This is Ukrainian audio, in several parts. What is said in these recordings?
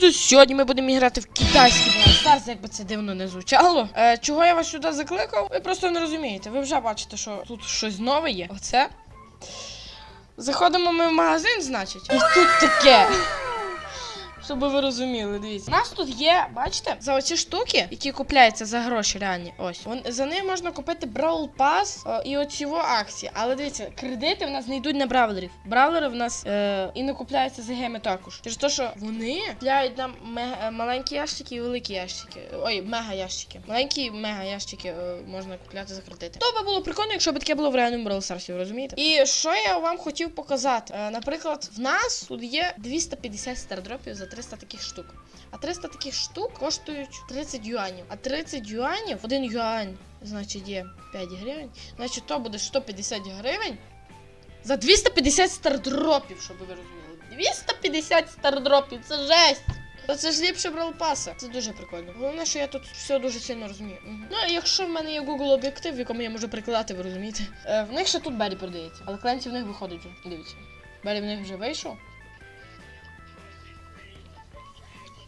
друзі, сьогодні ми будемо грати в китайський Stars, як би це дивно не звучало. Е, чого я вас сюди закликав? Ви просто не розумієте. Ви вже бачите, що тут щось нове є. Оце. Заходимо ми в магазин, значить, і тут таке. Щоб ви розуміли, дивіться. У нас тут є, бачите, за оці штуки, які купляються за гроші реальні. Ось. Вон, за них можна купити Brawl Pass е, і оці во акції. Але дивіться, кредити в нас не йдуть на бравлерів. Бравлери в нас е, і не купляються за геми також. Через те, що вони купляють нам ме- е, маленькі ящики і великі ящики. Ой, мега ящики. Маленькі мега ящики е, можна купляти за кредити. То би було прикольно, якщо б таке було в реальному Brawl Stars, розумієте? І що я вам хотів показати? Е, наприклад, в нас тут є 250 стардропів за 300 таких штук. А 300 таких штук коштують 30 юанів. А 30 юанів, один юань, значить, є 5 гривень. Значить, то буде 150 гривень за 250 стардропів, щоб ви розуміли. 250 стардропів, це жесть! Та це ж ліпше бралпаса. Це дуже прикольно. Головне, що я тут все дуже сильно розумію. Мгм. Ну, а якщо в мене є Google об'єктив, в якому я можу прикладати, ви розумієте. Е, в них ще тут Бері продається, але клієнті в них виходить. Дивіться. Бері в них вже вийшов.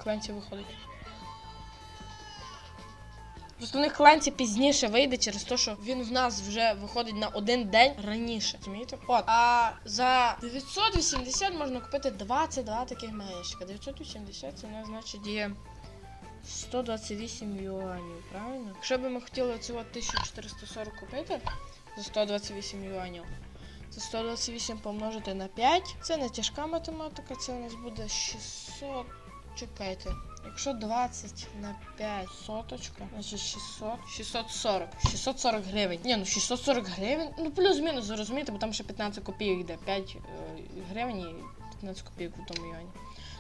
Кланці виходить. Просто в них кланці пізніше вийде через те, що він в нас вже виходить на один день раніше. Розумієте? От. А за 980 можна купити 22 таких меєчка. 980 це нас значить є 128 юанів, правильно? Якщо б ми хотіли цього 1440 купити за 128 юанів. Це 128 помножити на 5. Це не тяжка математика, це у нас буде 600. Чекайте. Якщо 20 на 5 соточка, значить 600, 640. 640 гривень. Ні, ну 640 гривень. Ну плюс-мінус, ви розумієте, бо там ще 15 копійок йде. 5 е, гривень і 15 копійок у тому юані.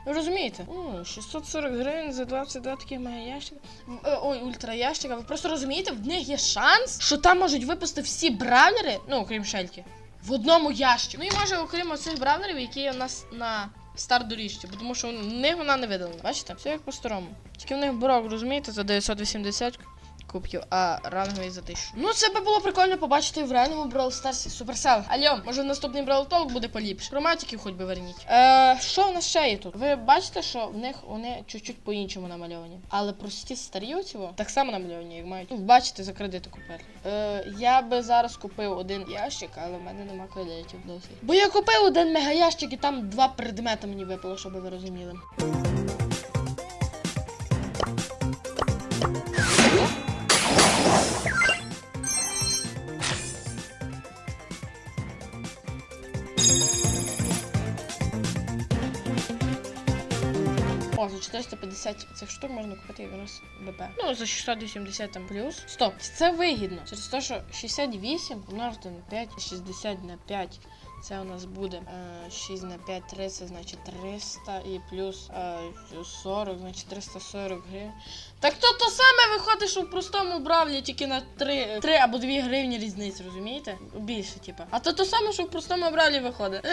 Ну розумієте? Ну, 640 гривень за 22 таких мегаящика. Е, Ой, ультраящика. Ви просто розумієте, в них є шанс, що там можуть випасти всі бравлери, ну окрім шельки, в одному ящику. Ну і може, окрім оцих бравлерів, які у нас на стар доріжці, тому що в них вона не видалена. Бачите? Все як по-старому. Тільки в них брок, розумієте, за 980 кубків, а ранговий за 1000. Ну, це би було прикольно побачити в реальному Brawl Stars Supercell. Алло, може наступний Brawl Talk буде поліпше. Хроматиків хоч би верніть. Е, що в нас ще є тут? Ви бачите, що в них вони чуть-чуть по-іншому намальовані. Але прості старі оці во, так само намальовані, як мають. Бачите, за кредити купили. Е, я би зараз купив один ящик, але в мене нема кредитів досі. Бо я купив один мегаящик і там два предмети мені випало, щоб ви розуміли. За 450 цих штук можна купити якраз БП. Ну, за 680 там плюс. Стоп, це вигідно. Через те, що 68 помножити на 5, 60 на 5. Це у нас буде е, 6 на 5, 30, значить 300 і плюс е, 40, значить 340 гривень. Так то то саме виходить, що в простому бравлі тільки на 3, 3 або 2 гривні різниці, розумієте? Більше, типа. А то то саме, що в простому бравлі виходить.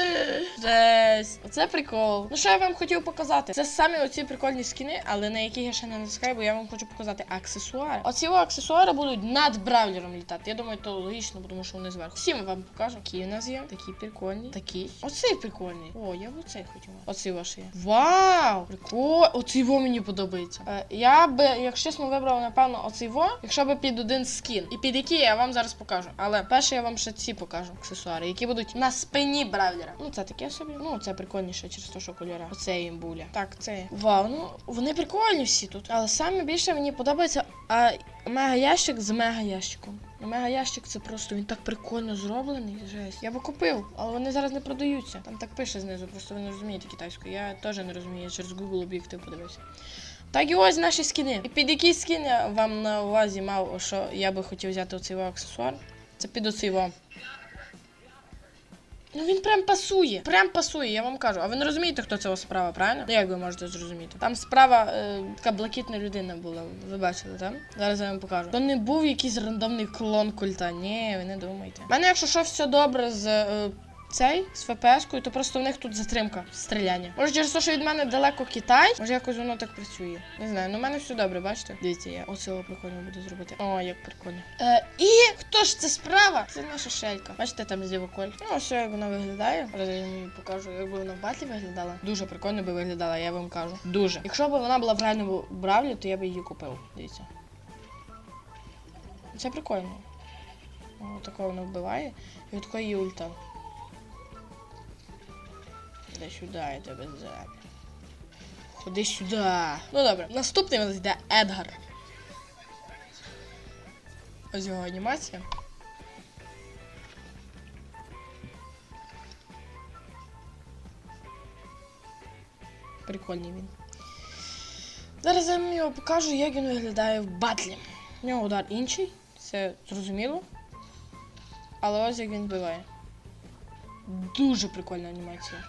Жесть. Оце прикол. Ну що я вам хотів показати? Це самі оці прикольні скіни, але на які я ще не натискаю, бо я вам хочу показати аксесуари. Оці аксесуари будуть над бравлером літати. Я думаю, то логічно, тому що вони зверху. Всім вам покажу. Які у нас є. Такі прикольні. Такі. Оцей прикольний. О, я б оцей хотіла. Оцей ваш є. Вау! Прикол. Оцей во мені подобається. Е, я би, якщо чесно, вибрав, напевно, оцей во, якщо би під один скін. І під який я вам зараз покажу. Але перше я вам ще ці покажу аксесуари, які будуть на спині бравлера. Ну, це таке собі. Ну, це прикольніше через те, що кольора. Оце імбуля. Так, це. Вау, ну вони прикольні всі тут. Але саме більше мені подобається а, мега ящик з мега ящиком. Ну, мене ящик це просто він так прикольно зроблений. Жесть. Я би купив, але вони зараз не продаються. Там так пише знизу, просто ви не розумієте китайську. Я теж не розумію, я через Google об'єктив подивився. Так і ось наші скіни. І під які скін я вам на увазі мав, що я би хотів взяти оцей аксесуар. Це під оцей во. Ну він прям пасує. Прям пасує, я вам кажу. А ви не розумієте, хто це справа, правильно? Ну, Як ви можете зрозуміти? Там справа е, така блакитна людина була. Ви бачили, так? Зараз я вам покажу. То не був якийсь рандомний клон культа. Ні, ви не думайте. У мене, якщо що, все добре з е, цей з ФПС-кою, то просто в них тут затримка стріляння. Може через те, що від мене далеко Китай, може якось воно так працює. Не знаю, ну в мене все добре, бачите? Дивіться, я оцього прикольно буду зробити. О, як прикольно. Е, і хто ж це справа? Це наша шелька. Бачите, там зліва коль. Ну, ось як вона виглядає. Зараз я вам покажу, як би вона в батлі виглядала. Дуже прикольно би виглядала, я вам кажу. Дуже. Якщо б вона була в реальному бравлі, то я б її купив. Дивіться. Це прикольно. О, такого вона вбиває. І от такої ульта. Іди сюди, я тебе зараз. Ходи сюди. Ну добре, наступний у нас йде Едгар. Ось його анімація. Прикольний він. Зараз я вам його покажу, як він виглядає в батлі. У нього удар інший, це зрозуміло. Але ось як він вбиває. Дуже прикольна анімація.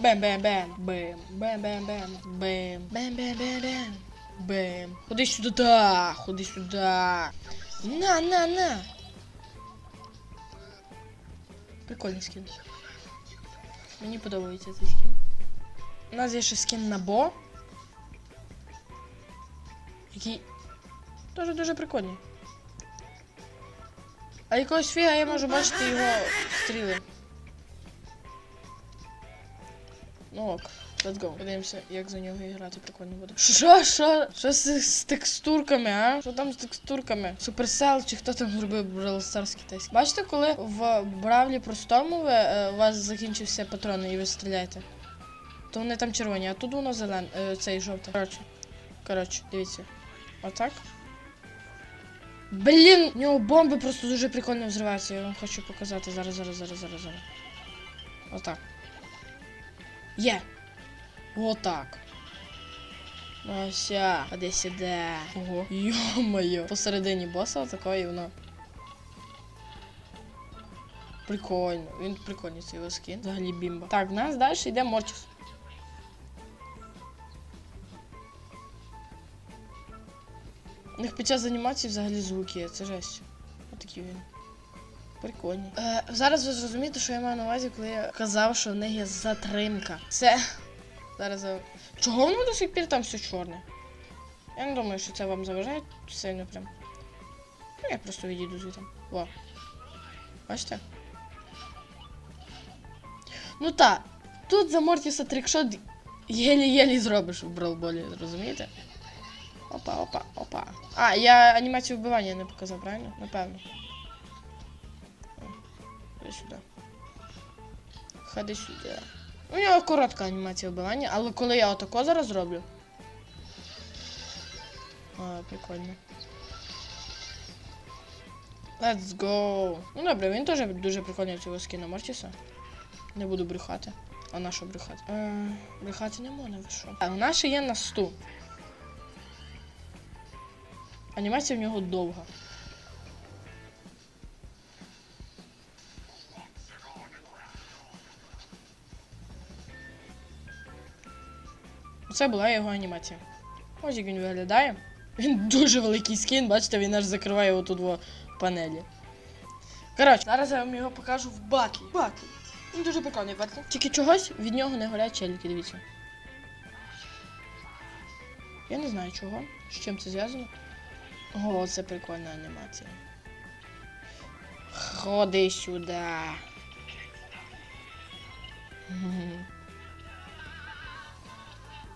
Бем бем бем бем бем бем бем бем бем бем бем бем бем Ходи сюди, ходи сюди. На, на, на. Прикольний скін. Мені подобається цей скін. У нас є ще скін на Бо. Який дуже дуже прикольний. А якогось фіга я можу бачити його стріли. Ну ок, let's go. Подивимося, як за нього грати прикольно буде. Що, що? Що з, з текстурками, а? Що там з текстурками? Supercell чи хто там зробив Stars китайський? Бачите, коли в Бравлі простому ви, е, у вас закінчився патрони і ви стріляєте? То вони там червоні, а тут воно зелене, е, цей жовтий. Коротше. Коротше, дивіться. Отак. Блін, у нього бомби просто дуже прикольно взриваються. Я вам хочу показати. Зараз, зараз, зараз, зараз, зараз. Отак. Є. Отак. Ось, а де сюди. Ого. Йо-моє. Посередині боса отакої і воно. Прикольно. Він прикольний цей його скін. Взагалі бімба. Так, в нас далі йде Мортіс. У них під час анімації взагалі звуки це жесть. Отакий він. Прикольний. Е, зараз ви зрозумієте, що я маю на увазі, коли я казав, що в них є затримка. Це. Зараз. Чого воно до сих пір там все чорне? Я не думаю, що це вам заважає сильно прям. Ну, я просто відійду звідти. Во. Бачите? Ну так. Тут за Мортіса трикшот єлі-єлі зробиш в бралболі, розумієте? Опа, опа, опа. А, я анімацію вбивання не показав, правильно? Напевно. Ходи сюди. Ходи сюди. У нього коротка анімація вбивання, але коли я отако зараз зроблю. А, прикольно. Let's go. Ну добре, він теж дуже прикольний цього скіна Мортіса. Не буду брехати. А на що брехати? Е, брехати не можна, ви що? А ще є на 100. Анімація в нього довга. Це була його анімація. Ось як він виглядає. Він дуже великий скін, бачите, він аж закриває отут во панелі. Коротше, зараз я вам його покажу в батлі. Батлі. Він дуже прикольний батлі. Тільки чогось від нього не горять челіки, дивіться. Я не знаю чого, з чим це зв'язано. О, це прикольна анімація. Ходи сюди.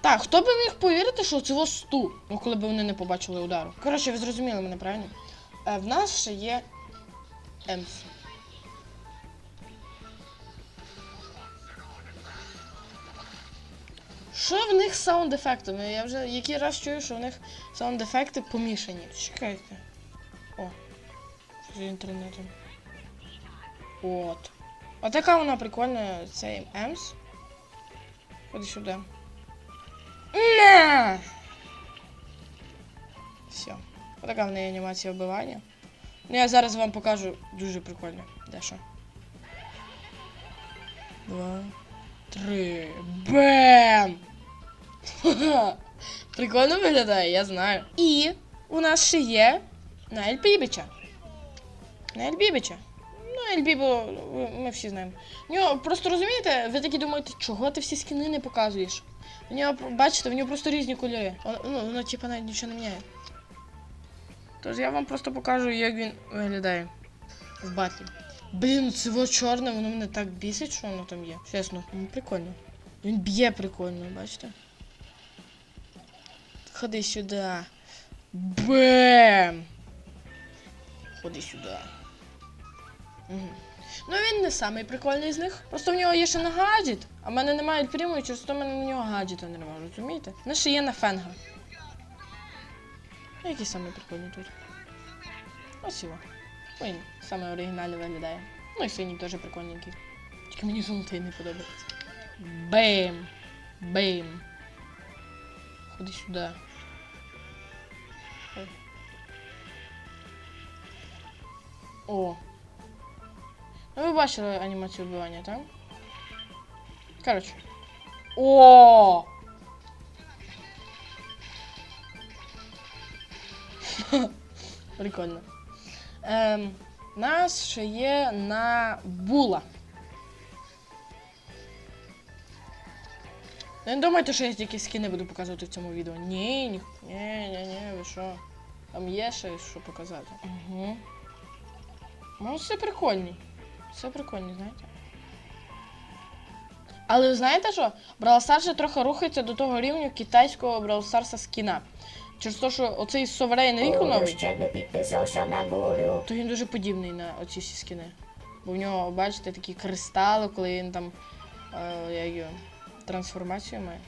Так, хто би міг повірити, що це сту, ну коли б вони не побачили удару. Коротше, ви зрозуміли мене, правильно? Е, в нас ще є Емс. Що в них з саунд-ефектами? Я вже який раз чую, що в них саунд-ефекти помішані. Чекайте. О, з інтернетом. От. Отака вона прикольна, цей Емс. Ходи сюди. Не! Все. Отака в неї анімація вбивання. Ну я зараз вам покажу дуже прикольно. Де що? Два. Три. Бем! Ха-ха. Прикольно виглядає, я знаю. І у нас ще є Наель Бібіча. Наель Бібіча. Ну, LB, бо ви- ми всі знаємо. У нього просто розумієте, ви такі думаєте, чого ти всі скини не показуєш? У нього, бачите, в нього просто різні кольори. Ну, воно типа навіть нічого не міняє. Тож я вам просто покажу, як він виглядає в батлі. Блін, це во чорне, воно мене так бісить, що воно там є. Чесно, ну прикольно. Він б'є прикольно, бачите? Ходи сюди. Бем! Ходи сюди. Ну він не самий прикольний з них. Просто в нього є ще на гаджет, а в мене немає ельпріму, через то в мене на нього гаджета немає, розумієте? У нас ще є на фенга. Ну, Який самий прикольний тут? Ось його. Він саме оригінально виглядає. Ну і синій теж прикольненький. Тільки мені золотий не подобається. Бейм! Бейм! Ходи сюди. О. Ну ви бачили анімацію вбивання, так? Коротше. О! Прикольно. Ем, нас ще є на була. Не думайте, що я тільки скини буду показувати в цьому відео. Ні, ні, ні, ні, ні, ви що? Там є ще що показати. Угу. Ну, все прикольні. Все прикольні, знаєте. Але ви знаєте що? Brawl Stars трохи рухається до того рівня китайського Brawl Stars скіна. Через те, що оцей Sovereign новий, горю. то він дуже подібний на оці всі скіни. Бо в нього, бачите, такі кристали, коли він там е, його, трансформацію має.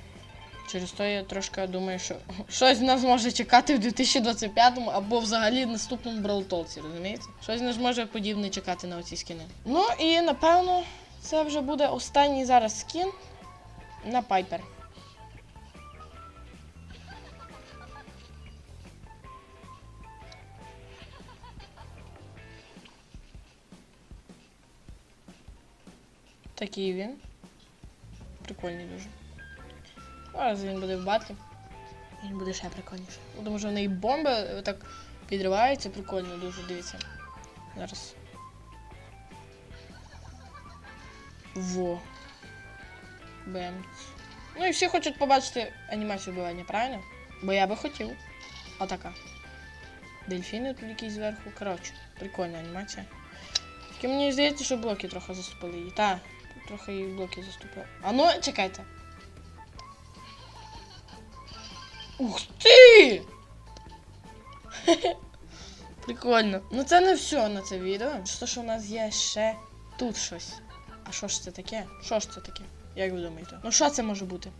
Через то я трошки думаю, що щось нас може чекати в 2025-му або взагалі наступному Talks, розумієте? Щось нас може подібне чекати на оці скіни. Ну і напевно це вже буде останній зараз скін на Пайпер. Такий він. Прикольний дуже. Зараз він буде в батлі. Він буде ще прикольніше. Ну, Тому що в неї бомби е, так підриваються, прикольно дуже, дивіться. Зараз. Во. Бем. Ну і всі хочуть побачити анімацію вбивання, правильно? Бо я би хотів. Отака. Дельфіни тут якісь зверху. Коротше, прикольна анімація. Тільки мені здається, що блоки трохи заступили її. Та, трохи її блоки заступили. А ну, чекайте. Ух ти! Прикольно. Ну це не все на це відео. Що що у нас є ще тут щось. А що ж це таке? Що ж це таке? Як ви думаєте? Ну що це може бути?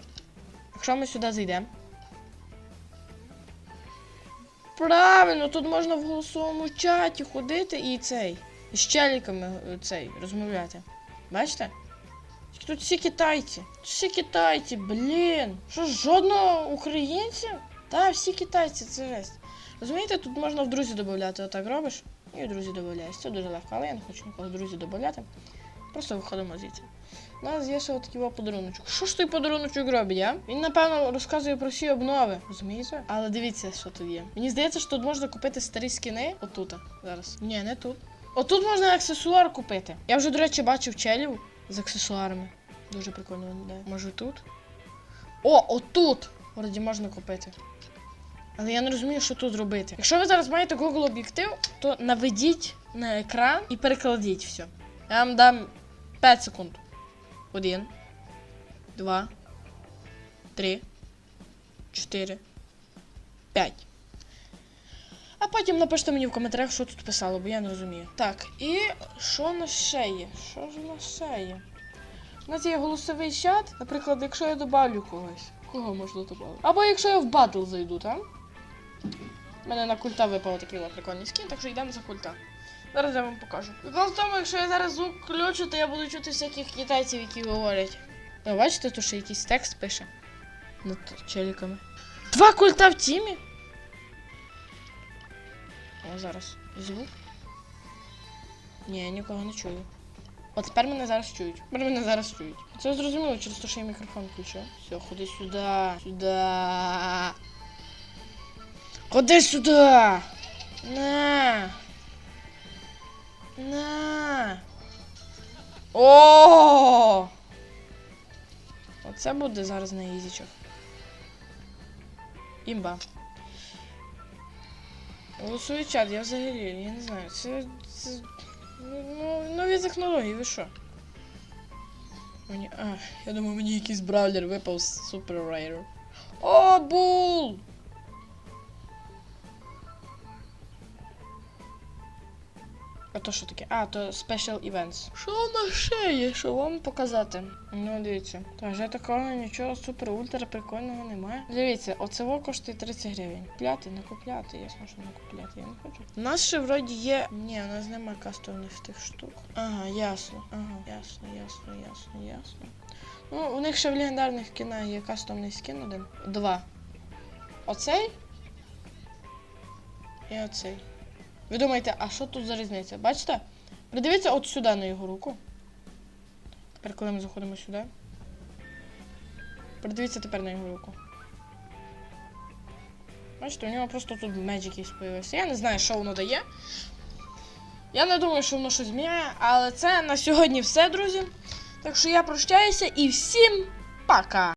Якщо ми сюди зайдемо. Правильно, тут можна в голосовому чаті ходити і цей. І з челіками е, цей розмовляти. Бачите? Тут всі китайці. Всі китайці, блін. Що жодного українця? Та, всі китайці, це жесть. Розумієте, тут можна в друзі додати. Отак робиш. І в друзі додаєш. Це дуже легко, але я не хочу нікого в друзі додати. Просто виходимо звідси. У нас є ще отакий от подаруночок. Що ж той подаруночок робить, а? Він, напевно, розказує про всі обнови. Розумієте? Але дивіться, що тут є. Мені здається, що тут можна купити старі скини. Отут. Зараз. Ні, не тут. Отут можна аксесуар купити. Я вже, до речі, бачив челів з аксесуарами. Дуже прикольно виглядає. Може тут? О, отут! Вроді можна купити. Але я не розумію, що тут робити. Якщо ви зараз маєте Google об'єктив, то наведіть на екран і перекладіть все. Я вам дам 5 секунд. Один, два, три, чотири, п'ять. Потім напишіть мені в коментарях, що тут писало, бо я не розумію. Так, і що в нас ще є? Що ж у нас ще є? У нас є голосовий чат, наприклад, якщо я добавлю когось. Кого можна додати? Або якщо я в батл зайду, так? У мене на культа випав такий прикольний скін, так що йдемо за культа. Зараз я вам покажу. Прикол в тому, якщо я зараз звук то я буду чути всяких китайців, які говорять. Ви бачите, тут ще якийсь текст пише над челіками. Два культа в тімі? О, зараз. Звук. Ні, нікого не чую. От тепер мене зараз чують. Тепер мене зараз чують. Це зрозуміло, через те, що я мікрофон включив. Все, ходи сюди. Сюди. Ходи сюди. На. На. О! Оце буде зараз на ізічах. Імба. Голосує чат, я взагалі, я не знаю, це. це ну, ну, нові технології, ви що? Мені. А, я думаю, мені якийсь бравлер випав з супер Rare. О, бул! А то що таке? А, то Special Events. Що на ще є? Що вам показати? Ну, дивіться. Та вже такого нічого супер ультра прикольного немає. Дивіться, оцево коштує 30 гривень. Купляти, не купляти, ясно, що не купляти, я не хочу. У нас ще вроді є. Ні, у нас немає кастомних тих штук. Ага, ясно. Ага, ясно, ясно, ясно, ясно. Ну, у них ще в легендарних кіна є кастомний скін один. Два. Оцей. І оцей. Ви думаєте, а що тут за різниця? Бачите? Придивіться от сюди на його руку. Тепер, коли ми заходимо сюди. Придивіться тепер на його руку. Бачите, у нього просто тут медж якийсь появився. Я не знаю, що воно дає. Я не думаю, що воно щось зміняє, але це на сьогодні все, друзі. Так що я прощаюся і всім пока!